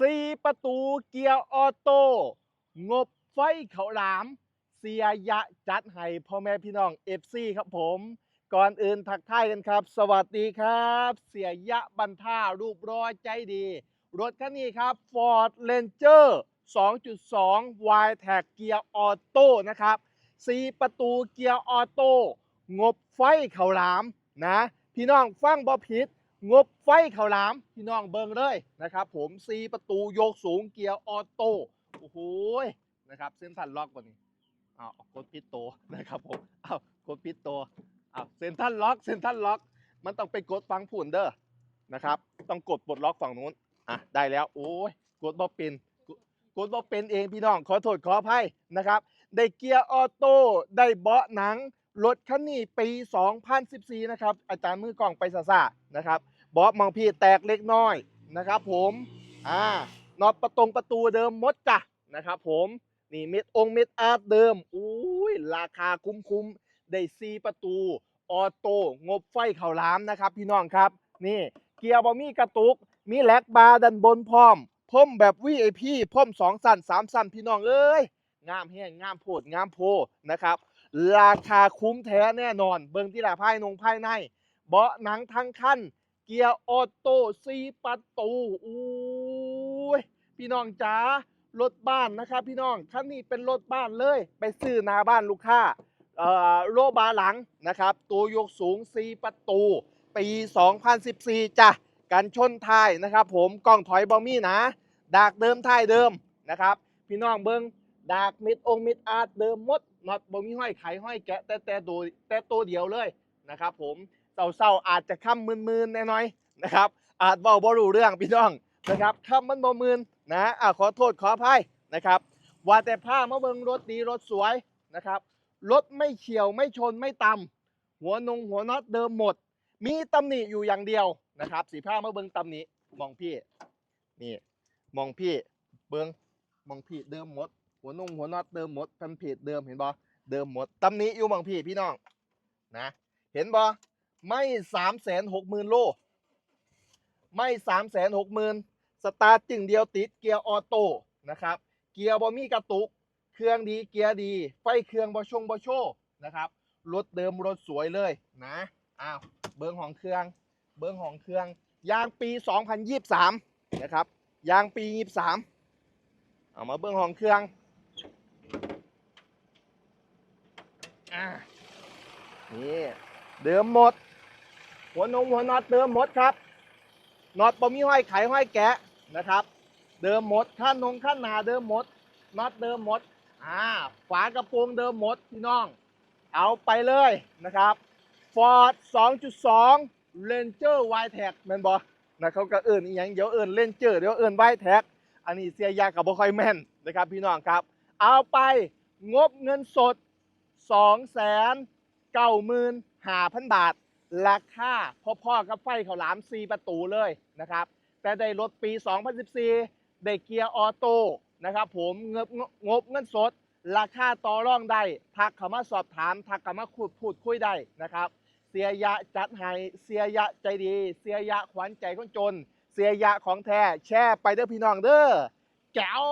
สี่ประตูเกียร์ออโต้งบไฟเขาหลาม เสียยะจัดให้พ่อแม่พี่น้องเอฟซีครับผม ก่อนอื่นทักทายกันครับ สวัสดีครับ เสียยะบันท่ารูปร้อยใจดี รถคันนี้ครับ Ford Ranger 2.2 Y Tag เกียร์ออโต้นะครับ4ประตูเกียร์ออโต้งบไฟเขาหลามนะ พี่น้องฟังบ่ผิด งบไฟเขาหลามพี่น้องเบิงเลยนะครับ ผม4ประตูโยกสูงเกียร์ออโต้โอ้โหยนะครับเส้นทันล็อกบ่นี้อ้าวกดปิดโตวนะครับผมอ้าวกดปิดโตวอ้าวเส้นทันล็อกเส้นทันล็อก มันต้องไปกดฟังผุนเด้อนะครับ ต้องกดปลดล็อกฝั่งนู้นอะได้แล้วโอ้ยกดบ่เป็นกดบ่เป็นเองพี่น้องขอโทษขออภัยนะครับได้เกียร์ออโต้ได้เบาะหนังรถคันนี้ปี 2014 นะครับ อาจารย์มือกล้องไปซะซะนะครับ บาะมองพี่แตกเล็กน้อยนะครับผมอ่าน็อตประตงประตูเดิมมดจ้ะนะครับผมนี่เม็ดองเม็ดอาร์ตเดิมอุ้ยราคาคุ้มๆได้ซีประตูออโต้งบไฟเข่าล้ามนะครับพี่น้องครับ นี่เกียร์บอมี่กระตุก มีแลกบาร์ดันบนพร้อมพ่มแบบ VIP พ่มสองสั้นสามสั้นพี่น้องเอ้ยงามแห้งงามโพดงามโพนะครับ ราคาคุ้มแท้แน่นอน เบิ่งที่ละภายนงภายใน เบาะหนังทั้งคัน กียร์ออโต้ซีประตูอู้ยพี่น้องจ๋ารถบ้านนะครับพี่น้องคันนี้เป็นรถบ้านเลย ไปซื้อหน้าบ้านลูกค้าเอ่อโลบาหลังนะครับ ตัวยกสูง 4 ประตู ปี 2014จ้ะกันชนท้ายนะครับ ผมกล้องถอยบอมี่นะ ดากเดิมท้ายเดิมนะครับ พี่น้องเบิงดากมิดองมิดอาร์ตเดิมมดน็อตบอมี่ห้อยไขห้อยแกะแต่แต่ตัวแต่ตัวเดียวเลยนะครับผม เศร้าๆอาจจะค่ำมืนๆแน่น้อยนะครับ อาจเบาบ่รู้เรื่องพี่น้องนะครับค่ำมันบ่มืนนะอะขอโทษขออภัยนะครับ ว่าแต่ผ้ามาเบิงรถดีรถสวยนะครับรถไม่เฉียวไม่ชนไม่ตำหัวนงหัวน็อตเดิมหมด มีตำหนิอยู่อย่างเดียวนะครับ สีผ้ามาเบิงตำหนิมองพี่นี่มองพี่เบิงมองพี่เดิมหมด หัวนงหัวน็อตเดิมหมดแผ่นเพจเดิมเห็นบ่เดิมหมดตำหนิอยู่มองพี่พี่น้องนะ เห็นบ่ ไม่สามแสนหกหมื่นโล ไม่สามแสนหกหมื่นสตาร์ทจึงเดียวติดเกียร์ออโต้นะครับ เกียร์บอมีกระตุก เครื่องดีเกียร์ดี ไฟเครื่องบอชงบอโชนะครับ รถเดิมรถสวยเลยนะ อ้าว เบิ้งของเครื่อง เบิ้งของเครื่อง ยางปี 2023 นะครับ ยางปี 23 เอามาเบิ้งของเครื่องอ่านี่เดิมหมด หัวนงหัวน็อตเดิมหมดครับน็อตปมีห้อยไขห้อยแกะนะครับ เดิมหมดขั้นนงขั้นหนาเดิมหมดน็อตเดิมหมดอ่าฝากระโปรงเดิมหมดพี่น้อง เอาไปเลยนะครับ Ford 2.2 Ranger Y Tag แม่นบอนะเขาก็เอื่นอีหยังเดี๋ยวเอื่น Ranger เดี๋ยวเอื่น Y Tag อันนี้เสียยากับบ่ค่อยแม่นนะครับพี่น้องครับ เอาไปงบเงินสด 2 9 5 0 0 0 บาท ราคาพ่อๆกับไฟเขาวหลาม 4 ประตูเลยนะครับ แต่ได้รถปี 2014 ได้เกียร์ออโต้นะครับผมงบงบเงินสด ราคาต่อรองได้ทักเข้ามาสอบถามทักเข้ามาพูดพูดคุยได้นะครับ เสียยะจัดให้เสียยะใจดี เสียยะขวัญใจคนจน เสียยะของแท้แชร์ไปเด้อพี่น้องเด้อแก้ว